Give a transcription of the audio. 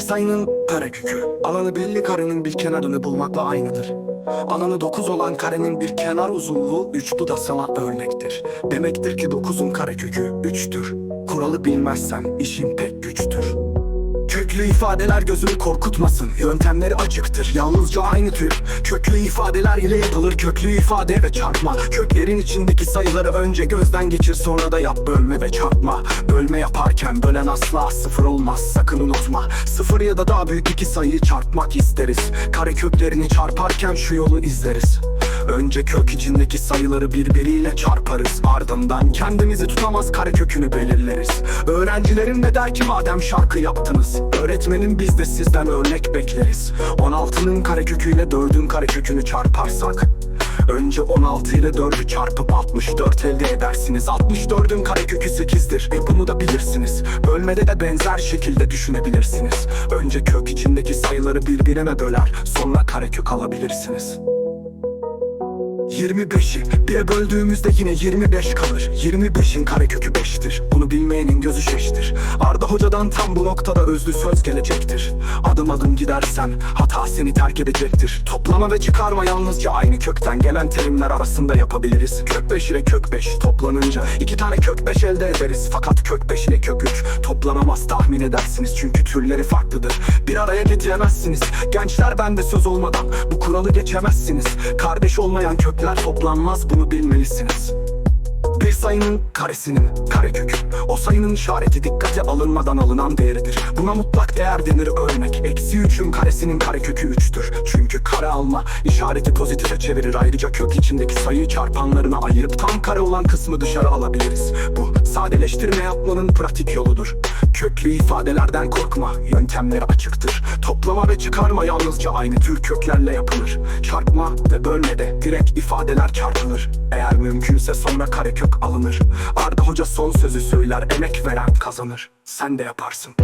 Sayının karekökü Alanı belli karenin bir kenarını bulmakla aynıdır. Alanı 9 olan karenin bir kenar uzunluğu 3 bu da sana örnektir. Demektir ki 9'un karekökü 3'tür Kuralı bilmezsen işin pek güçtür Köklü ifadeler gözünü korkutmasın. Yöntemleri açıktır yalnızca aynı tür. Köklü ifadeler ile yapılır köklü ifade ve çarpma. Köklerin içindeki sayıları önce gözden geçir sonra da yap bölme ve çarpma. Bölme yaparken bölen asla sıfır olmaz sakın unutma. Sıfır ya da daha büyük iki sayıyı çarpmak isteriz. Kare köklerini çarparken şu yolu izleriz Önce kök içindeki sayıları birbiriyle çarparız. Ardından kendimizi tutamaz kare kökünü belirleriz. Öğrencilerim de der ki madem şarkı yaptınız Öğretmenim biz de sizden örnek bekleriz. 16'nın kare köküyle 4'ün kare kökünü çarparsak Önce 16 ile 4'ü çarpıp 64 elde edersiniz. 64'ün karekökü 8'dir e bunu da bilirsiniz. Bölmede de benzer şekilde düşünebilirsiniz. Önce kök içindeki sayıları birbirine böler Sonra karekök alabilirsiniz 25'i 1'e böldüğümüzde yine 25 kalır. 25'in karekökü 5'tir Bunu bilmeyenin gözü şeştir. Arda hocadan tam bu noktada özlü söz gelecektir. Adım adım gidersen hata seni terk edecektir. Toplama ve çıkarma yalnızca aynı kökten gelen terimler arasında yapabiliriz. Kök 5 ile kök 5 toplanınca iki tane kök 5 elde ederiz. Fakat kök 5 ile kök 3 toplanamaz tahmin edersiniz. Çünkü türleri farklıdır. Bir araya getiremezsiniz. Gençler bende söz olmadan bu kuralı geçemezsiniz. Kardeş olmayan kökler toplanmaz bunu bilmelisiniz sayının karesinin karekökü. O sayının işareti dikkate alınmadan alınan değeridir. Buna mutlak değer denir örnek. Eksi 3'ün karesinin karekökü 3'tür Çünkü kare alma işareti pozitife çevirir. Ayrıca kök içindeki sayıyı çarpanlarına ayırıp tam kare olan kısmı dışarı alabiliriz. Bu sadeleştirme yapmanın pratik yoludur. Köklü ifadelerden korkma yöntemleri açıktır. Toplama ve çıkarma yalnızca aynı tür köklerle yapılır. Çarpma ve bölmede direkt ifadeler çarpılır. Eğer mümkünse sonra karekök alınır Arda hoca son sözü söyler emek veren kazanır. Sen de yaparsın